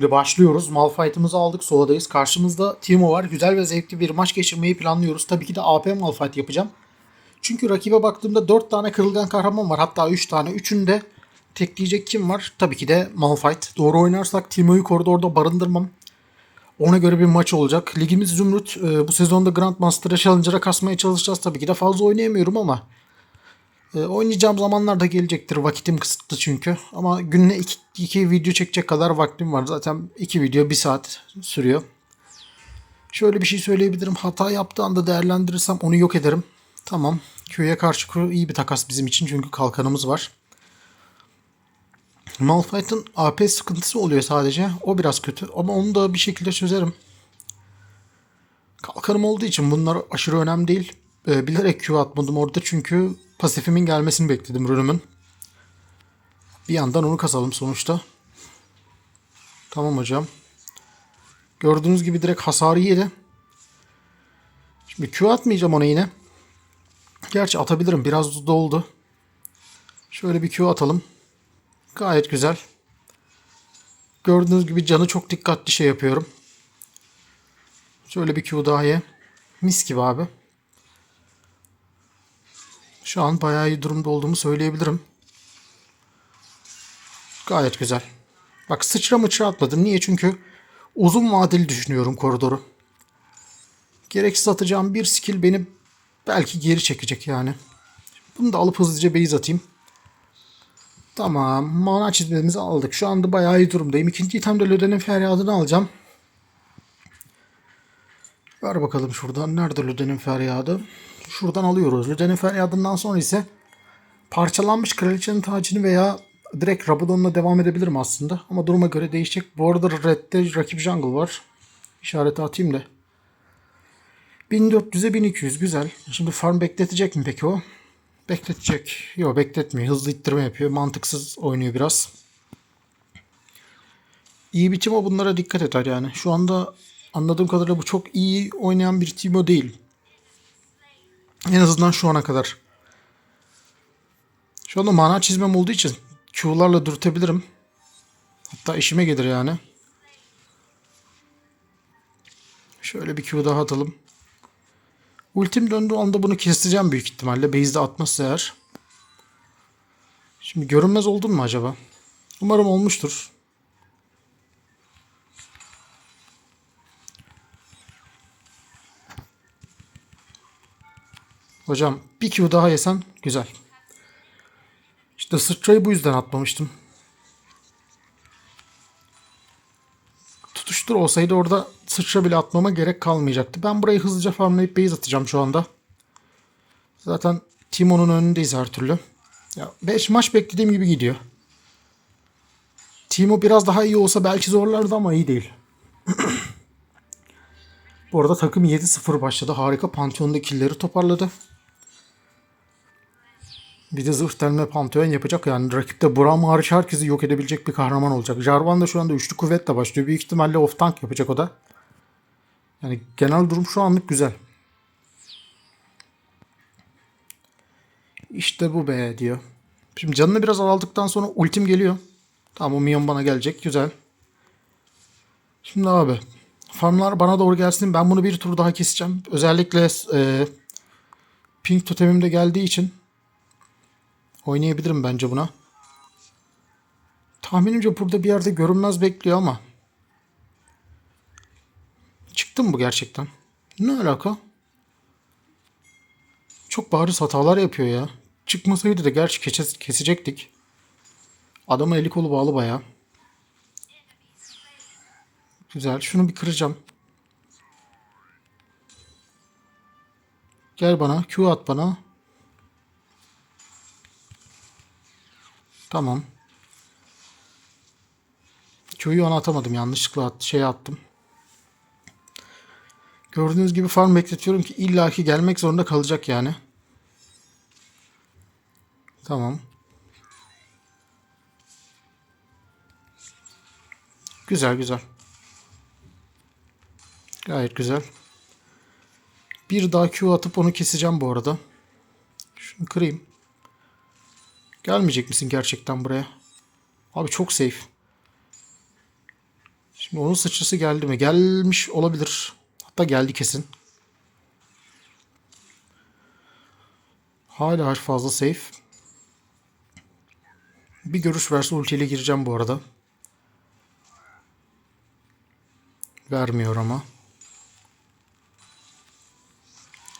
Şimdi başlıyoruz. Malphite'ımızı aldık. Soladayız. Karşımızda Timo var. Güzel ve zevkli bir maç geçirmeyi planlıyoruz. Tabii ki de AP Malphite yapacağım. Çünkü rakibe baktığımda 4 tane kırılgan kahraman var. Hatta 3 tane. Üçünde tekleyecek kim var? Tabii ki de Malphite. Doğru oynarsak Timo'yu koridorda barındırmam. Ona göre bir maç olacak. Ligimiz Zümrüt. Ee, bu sezonda Grandmaster'a Challenger'a kasmaya çalışacağız. Tabii ki de fazla oynayamıyorum ama e, oynayacağım zamanlar da gelecektir. Vakitim kısıtlı çünkü. Ama gününe iki, iki video çekecek kadar vaktim var. Zaten iki video bir saat sürüyor. Şöyle bir şey söyleyebilirim. Hata yaptığı anda değerlendirirsem onu yok ederim. Tamam. Q'ya karşı Q iyi bir takas bizim için çünkü kalkanımız var. Malphite'ın AP sıkıntısı oluyor sadece. O biraz kötü ama onu da bir şekilde çözerim. Kalkanım olduğu için bunlar aşırı önemli değil. Ee, bilerek Q atmadım orada çünkü pasifimin gelmesini bekledim rünümün. Bir yandan onu kasalım sonuçta. Tamam hocam. Gördüğünüz gibi direkt hasarı yedi. Şimdi Q atmayacağım ona yine. Gerçi atabilirim. Biraz doldu. Şöyle bir Q atalım. Gayet güzel. Gördüğünüz gibi canı çok dikkatli şey yapıyorum. Şöyle bir Q daha ye. Mis gibi abi. Şu an bayağı iyi durumda olduğumu söyleyebilirim. Gayet güzel. Bak sıçra mıçra atmadım. Niye? Çünkü uzun vadeli düşünüyorum koridoru. Gereksiz atacağım bir skill beni belki geri çekecek yani. Bunu da alıp hızlıca base atayım. Tamam. Mana çizmemizi aldık. Şu anda bayağı iyi durumdayım. İkinci itemde Löden'in feryadını alacağım. Ver bakalım şuradan. Nerede Löden'in feryadı? Şuradan alıyoruz. Löden'in feryadından sonra ise parçalanmış kraliçenin tacını veya direkt Rabadon'la devam edebilirim aslında. Ama duruma göre değişecek. Bu arada Red'de rakip jungle var. İşareti atayım da. 1400'e 1200 güzel. Şimdi farm bekletecek mi peki o? Bekletecek. Yok bekletmiyor. Hızlı ittirme yapıyor. Mantıksız oynuyor biraz. İyi bir Timo bunlara dikkat eder yani. Şu anda anladığım kadarıyla bu çok iyi oynayan bir Timo değil. En azından şu ana kadar. Şu anda mana çizmem olduğu için Q'larla dürtebilirim. Hatta işime gelir yani. Şöyle bir Q daha atalım. Ultim döndüğü anda bunu keseceğim büyük ihtimalle. Base'de atmazsa eğer. Şimdi görünmez oldun mu acaba? Umarım olmuştur. Hocam bir Q daha yesen güzel. İşte sıçrayı bu yüzden atmamıştım. Tutuştur olsaydı orada sıçra bile atmama gerek kalmayacaktı. Ben burayı hızlıca farmlayıp base atacağım şu anda. Zaten Timo'nun önündeyiz her türlü. Ya 5 maç beklediğim gibi gidiyor. Timo biraz daha iyi olsa belki zorlardı ama iyi değil. Bu arada takım 7-0 başladı. Harika Pantheon'da killleri toparladı. Bir de zırh delme Pantheon yapacak yani. Rakipte Braum hariç herkesi yok edebilecek bir kahraman olacak. Jarvan da şu anda üçlü kuvvetle başlıyor. Büyük ihtimalle off tank yapacak o da. Yani genel durum şu anlık güzel. İşte bu be diyor. Şimdi canını biraz azalttıktan sonra ultim geliyor. Tamam o minyon bana gelecek. Güzel. Şimdi abi farmlar bana doğru gelsin. Ben bunu bir tur daha keseceğim. Özellikle e, pink totemim de geldiği için oynayabilirim bence buna. Tahminimce burada bir yerde görünmez bekliyor ama. Çıktı mı bu gerçekten? Ne alaka? Çok bariz hatalar yapıyor ya. Çıkmasaydı da gerçi kese- kesecektik. Adamın eli kolu bağlı baya. Güzel. Şunu bir kıracağım. Gel bana. Q at bana. Tamam. Q'yu ona atamadım. Yanlışlıkla at, şey attım. Gördüğünüz gibi farm bekletiyorum ki illaki gelmek zorunda kalacak yani. Tamam. Güzel güzel. Gayet güzel. Bir daha Q atıp onu keseceğim bu arada. Şunu kırayım. Gelmeyecek misin gerçekten buraya? Abi çok safe. Şimdi onun sıçrası geldi mi? Gelmiş olabilir. Hatta geldi kesin. Hala fazla safe. Bir görüş verse ultiyle gireceğim bu arada. Vermiyor ama.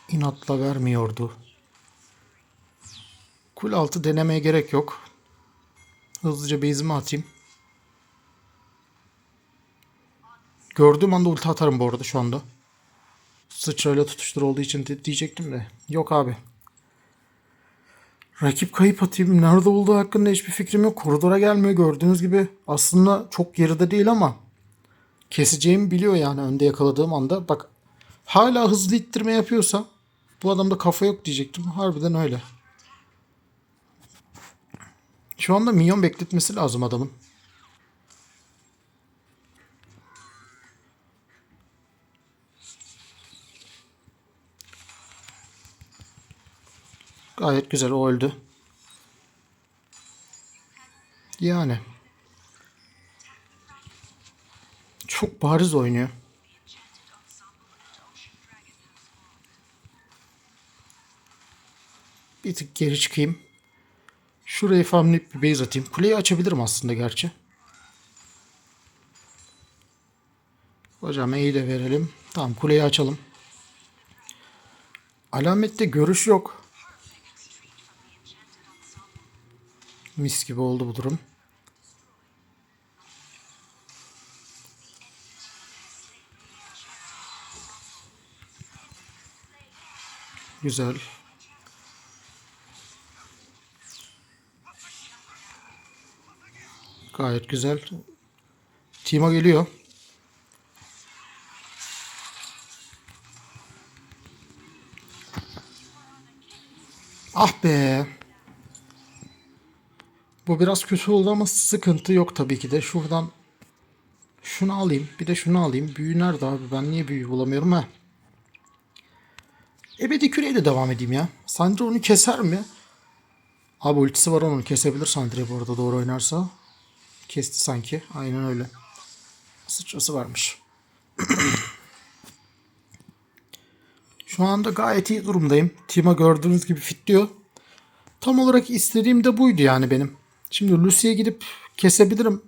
İnatla vermiyordu. Kul altı denemeye gerek yok. Hızlıca base'imi atayım. Gördüğüm anda ulti atarım bu arada şu anda. Sıçrayla tutuştur olduğu için diyecektim de. Yok abi. Rakip kayıp atayım. Nerede olduğu hakkında hiçbir fikrim yok. Koridora gelmiyor gördüğünüz gibi. Aslında çok geride değil ama keseceğimi biliyor yani önde yakaladığım anda. Bak hala hızlı ittirme yapıyorsa bu adamda kafa yok diyecektim. Harbiden öyle. Şu anda minyon bekletmesi lazım adamın. Gayet güzel o öldü. Yani. Çok bariz oynuyor. Bir tık geri çıkayım. Şurayı farmlayıp bir base atayım. Kuleyi açabilirim aslında gerçi. Hocam E'yi de verelim. Tamam kuleyi açalım. Alamette görüş yok. Mis gibi oldu bu durum. Güzel. Gayet güzel. Timo geliyor. Ah be. Bu biraz kötü oldu ama sıkıntı yok tabii ki de. Şuradan şunu alayım. Bir de şunu alayım. Büyü nerede abi? Ben niye büyü bulamıyorum ha? Ebedi küreyle devam edeyim ya. Sandra onu keser mi? Abi ultisi var onun. Kesebilir Sandra'yı bu arada doğru oynarsa. Kesti sanki. Aynen öyle. Sıçrası varmış. Şu anda gayet iyi durumdayım. Tima gördüğünüz gibi fitliyor. Tam olarak istediğim de buydu yani benim. Şimdi Lucy'ye gidip kesebilirim.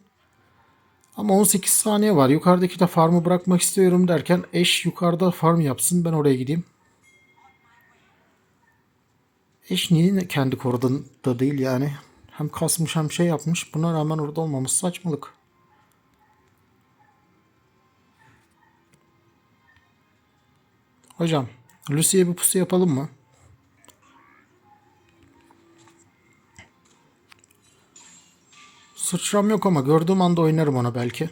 Ama 18 saniye var. Yukarıdaki de farmı bırakmak istiyorum derken eş yukarıda farm yapsın. Ben oraya gideyim. Eş niye kendi koridorunda değil yani. Hem kasmış hem şey yapmış. Buna rağmen orada olmaması saçmalık. Hocam Lucy'ye bir pusu yapalım mı? Sıçram yok ama gördüğüm anda oynarım ona belki.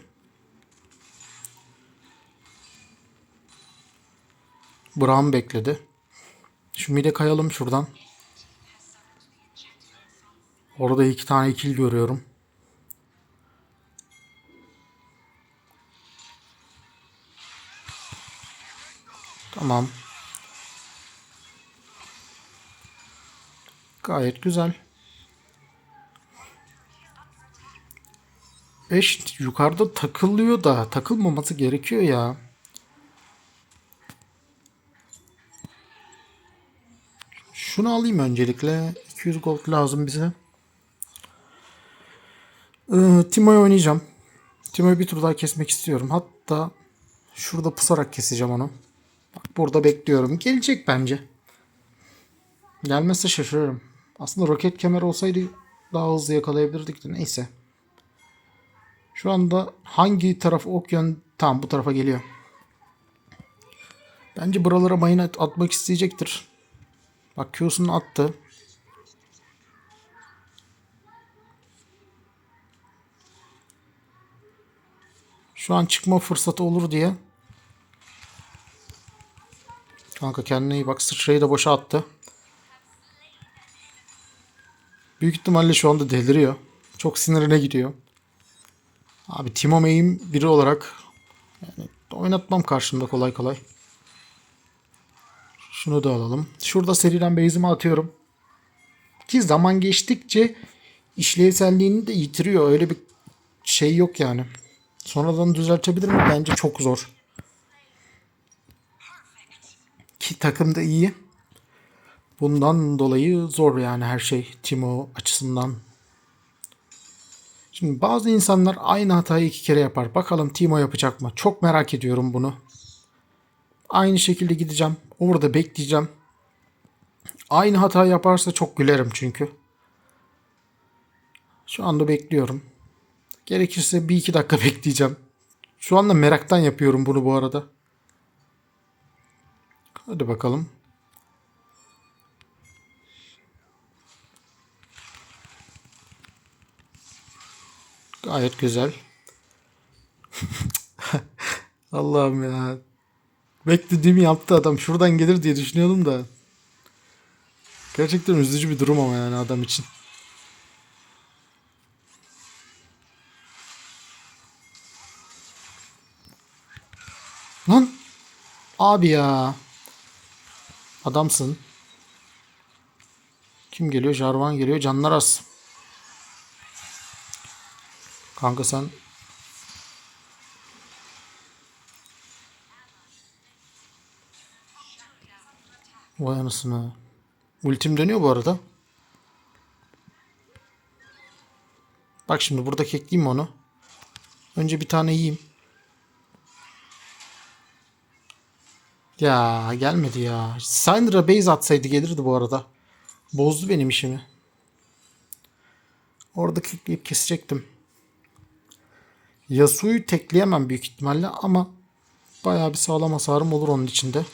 Braum bekledi. Şu mide kayalım şuradan. Orada iki tane ikil görüyorum. Tamam. Gayet güzel. Eş yukarıda takılıyor da takılmaması gerekiyor ya. Şunu alayım öncelikle. 200 gold lazım bize. Ee, Timo'yu oynayacağım. Timo'yu bir tur daha kesmek istiyorum. Hatta şurada pusarak keseceğim onu. Bak burada bekliyorum. Gelecek bence. Gelmezse şaşırırım. Aslında roket kemer olsaydı daha hızlı yakalayabilirdik de neyse. Şu anda hangi taraf ok yön... Tamam bu tarafa geliyor. Bence buralara mayın at- atmak isteyecektir. Bak Q'sunu attı. Şu an çıkma fırsatı olur diye. Kanka kendine iyi bak. Sıçrayı da boşa attı. Büyük ihtimalle şu anda deliriyor. Çok sinirine gidiyor. Abi Timo May'im biri olarak yani oynatmam karşımda kolay kolay. Şunu da alalım. Şurada seriden base'imi atıyorum. Ki zaman geçtikçe işlevselliğini de yitiriyor. Öyle bir şey yok yani. Sonradan düzeltebilir mi? Bence çok zor. Ki takım da iyi. Bundan dolayı zor yani her şey Timo açısından. Şimdi bazı insanlar aynı hatayı iki kere yapar. Bakalım Timo yapacak mı? Çok merak ediyorum bunu. Aynı şekilde gideceğim. Orada bekleyeceğim. Aynı hata yaparsa çok gülerim çünkü. Şu anda bekliyorum. Gerekirse bir iki dakika bekleyeceğim. Şu anda meraktan yapıyorum bunu bu arada. Hadi bakalım. Gayet güzel. Allah'ım ya. Beklediğimi yaptı adam. Şuradan gelir diye düşünüyordum da. Gerçekten üzücü bir durum ama yani adam için. Lan. Abi ya. Adamsın. Kim geliyor? Jarvan geliyor. Canlar az. Kanka sen Vay anasını. Ultim dönüyor bu arada. Bak şimdi burada kekleyeyim onu. Önce bir tane yiyeyim. Ya gelmedi ya. Syndra base atsaydı gelirdi bu arada. Bozdu benim işimi. Orada kekleyip kesecektim. Yasuo'yu tekleyemem büyük ihtimalle ama bayağı bir sağlam hasarım olur onun içinde.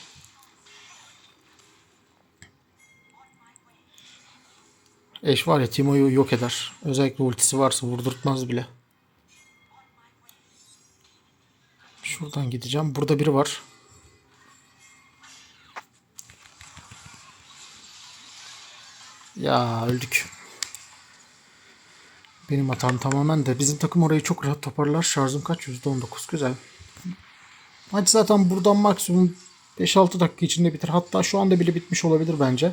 Eş var ya Timo'yu yok eder. Özellikle ultisi varsa vurdurtmaz bile. Şuradan gideceğim. Burada biri var. Ya öldük. Benim hatam tamamen de. Bizim takım orayı çok rahat toparlar. Şarjım kaç? %19. Güzel. Maç zaten buradan maksimum 5-6 dakika içinde biter. Hatta şu anda bile bitmiş olabilir bence.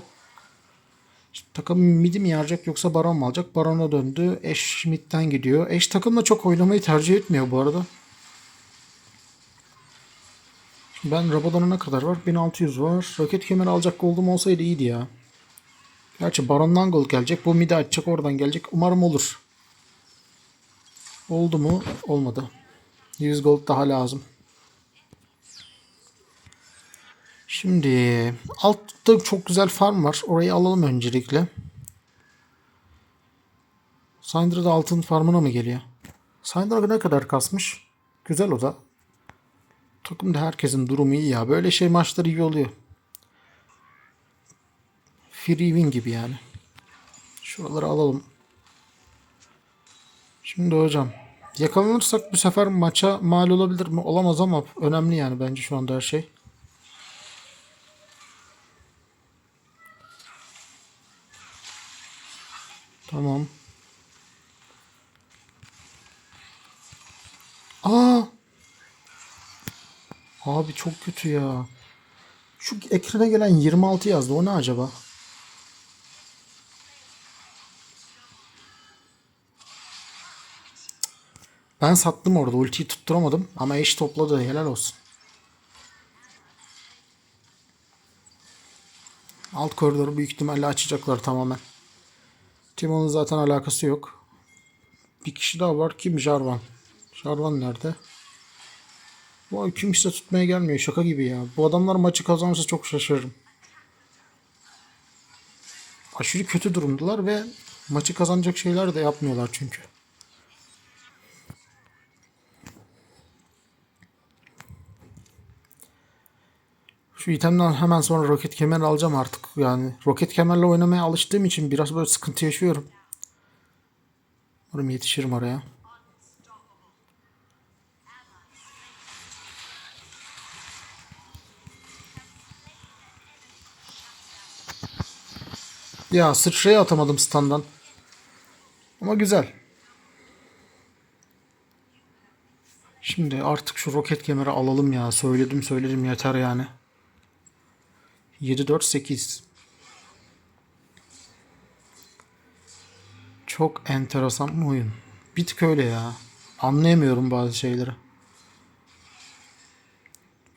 İşte takım midi mi yarayacak yoksa baron mu alacak? Barona döndü. Eş midden gidiyor. Eş takımla çok oynamayı tercih etmiyor bu arada. Ben Rabadon'a ne kadar var? 1600 var. Roket kemer alacak gold'um olsaydı iyiydi ya. Gerçi Baron'dan gold gelecek. Bu midi açacak oradan gelecek. Umarım olur. Oldu mu? Olmadı. 100 gold daha lazım. Şimdi altta çok güzel farm var. Orayı alalım öncelikle. Syndra da altın farmına mı geliyor? Syndra ne kadar kasmış? Güzel o da. Takımda herkesin durumu iyi ya. Böyle şey maçları iyi oluyor. Free win gibi yani. Şuraları alalım. Şimdi hocam yakalanırsak bu sefer maça mal olabilir mi? Olamaz ama önemli yani bence şu anda her şey. Tamam. Aa! Abi çok kötü ya. Şu ekrana gelen 26 yazdı. O ne acaba? Ben sattım orada. Ultiyi tutturamadım. Ama eş topladı. Helal olsun. Alt koridoru büyük ihtimalle açacaklar tamamen. Timon'un zaten alakası yok. Bir kişi daha var. Kim? Jarvan. Jarvan nerede? Vay kimse tutmaya gelmiyor. Şaka gibi ya. Bu adamlar maçı kazanırsa çok şaşırırım. Aşırı kötü durumdalar ve maçı kazanacak şeyler de yapmıyorlar çünkü. Şu itemden hemen sonra roket kemer alacağım artık. Yani roket kemerle oynamaya alıştığım için biraz böyle sıkıntı yaşıyorum. Umarım yetişirim oraya. Ya sıçraya atamadım standdan. Ama güzel. Şimdi artık şu roket kemeri alalım ya. Söyledim söyledim yeter yani. 7 4 8. Çok enteresan bir oyun. Bir tık öyle ya. Anlayamıyorum bazı şeyleri.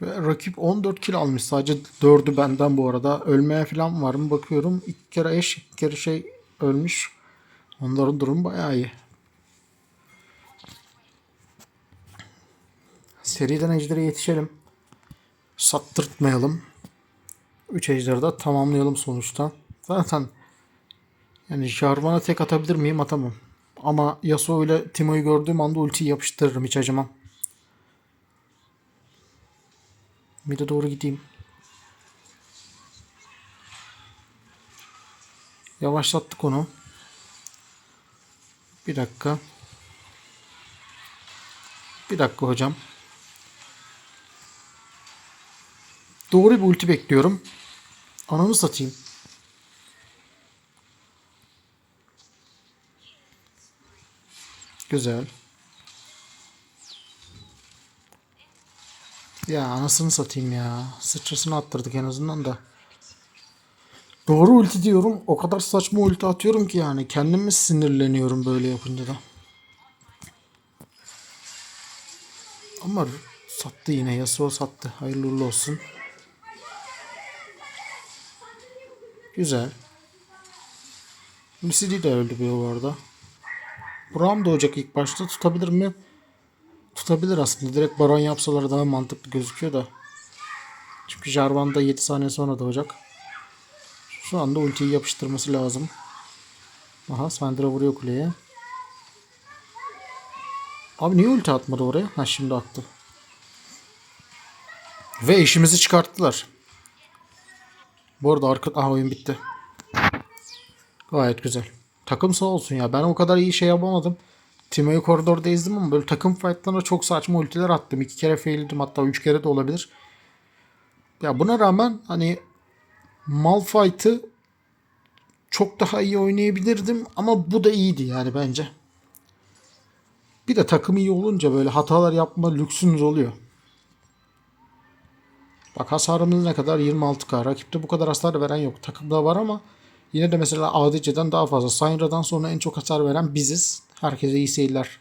Ve rakip 14 kill almış. Sadece 4'ü benden bu arada. Ölmeye falan var mı bakıyorum. İki kere eş, iki kere şey ölmüş. Onların durumu bayağı iyi. Seriden ejdere yetişelim. Sattırtmayalım. 3 ejderi de tamamlayalım sonuçta. Zaten yani Jarvan'a tek atabilir miyim? Atamam. Ama Yasuo ile Timo'yu gördüğüm anda ultiyi yapıştırırım. Hiç acımam. Mid'e doğru gideyim. Yavaşlattık onu. Bir dakika. Bir dakika hocam. Doğru bir ulti bekliyorum. Ananı satayım. Güzel. Ya anasını satayım ya. Sıçrasını attırdık en azından da. Doğru ulti diyorum. O kadar saçma ulti atıyorum ki yani. Kendimi sinirleniyorum böyle yapınca da. Ama sattı yine. Yasuo sattı. Hayırlı uğurlu olsun. Güzel. Lucid'i de öldü bu arada. Buram doğacak ilk başta. Tutabilir mi? Tutabilir aslında. Direkt baron yapsalar daha mantıklı gözüküyor da. Çünkü Jarvan da 7 saniye sonra doğacak. Şu anda ultiyi yapıştırması lazım. Aha Syndra vuruyor kuleye. Abi niye ulti atmadı oraya? Ha şimdi attı. Ve işimizi çıkarttılar. Bu arada arka... Aha oyun bitti. Gayet güzel. Takım sağ olsun ya. Ben o kadar iyi şey yapamadım. Timo'yu koridorda ezdim ama böyle takım fightlarına çok saçma ultiler attım. İki kere faildim hatta üç kere de olabilir. Ya buna rağmen hani Malphite'ı çok daha iyi oynayabilirdim ama bu da iyiydi yani bence. Bir de takım iyi olunca böyle hatalar yapma lüksünüz oluyor. Bak hasarımız ne kadar? 26k. Rakipte bu kadar hasar veren yok. Takımda var ama yine de mesela ADC'den daha fazla. Syndra'dan sonra en çok hasar veren biziz. Herkese iyi seyirler.